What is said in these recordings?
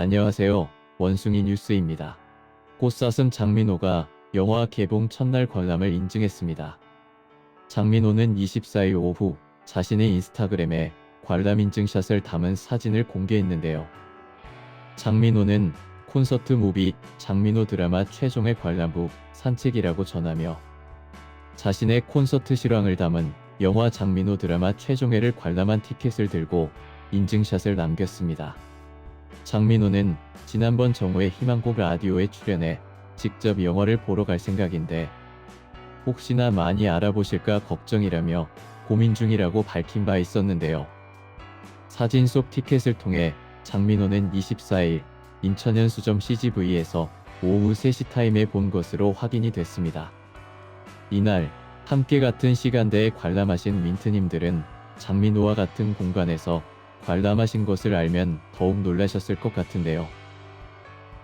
안녕하세요. 원숭이 뉴스입니다. 꽃사슴 장민호가 영화 개봉 첫날 관람을 인증했습니다. 장민호는 24일 오후 자신의 인스타그램에 관람 인증샷을 담은 사진을 공개했는데요. 장민호는 콘서트 무비 장민호 드라마 최종의 관람 후 산책이라고 전하며 자신의 콘서트 실황을 담은 영화 장민호 드라마 최종회를 관람한 티켓을 들고 인증샷을 남겼습니다. 장민호는 지난번 정호의 희망곡 라디오에 출연해 직접 영화를 보러 갈 생각인데 혹시나 많이 알아보실까 걱정이라며 고민 중이라고 밝힌 바 있었는데요. 사진 속 티켓을 통해 장민호는 24일 인천현 수점 CGV에서 오후 3시 타임에 본 것으로 확인이 됐습니다. 이날 함께 같은 시간대에 관람하신 민트님들은 장민호와 같은 공간에서 관람하신 것을 알면 더욱 놀라셨을 것 같은데요.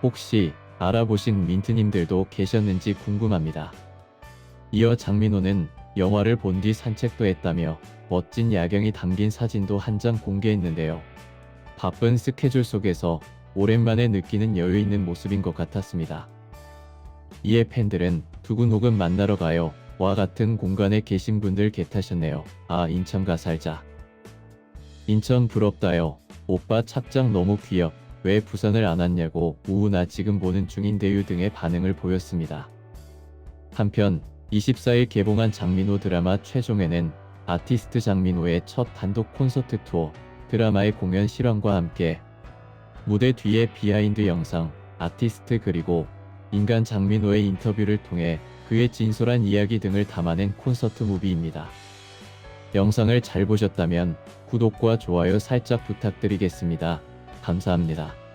혹시 알아보신 민트님들도 계셨는지 궁금합니다. 이어 장민호는 영화를 본 뒤 산책도 했다며 멋진 야경이 담긴 사진도 한 장 공개했는데요. 바쁜 스케줄 속에서 오랜만에 느끼는 여유 있는 모습인 것 같았습니다. 이에 팬들은 두근호근 만나러 가요. 와 같은 공간에 계신 분들 개타셨네요. 아 인천 가 살자. 인천 부럽다요. 오빠 착장 너무 귀엽. 왜 부산을 안 왔냐고 우우 나 지금 보는 중인데유 등의 반응을 보였습니다. 한편 24일 개봉한 장민호 드라마 최종에는 아티스트 장민호의 첫 단독 콘서트 투어 드라마의 공연 실황과 함께 무대 뒤의 비하인드 영상, 아티스트 그리고 인간 장민호의 인터뷰를 통해 그의 진솔한 이야기 등을 담아낸 콘서트 무비입니다. 영상을 잘 보셨다면 구독과 좋아요 살짝 부탁드리겠습니다. 감사합니다.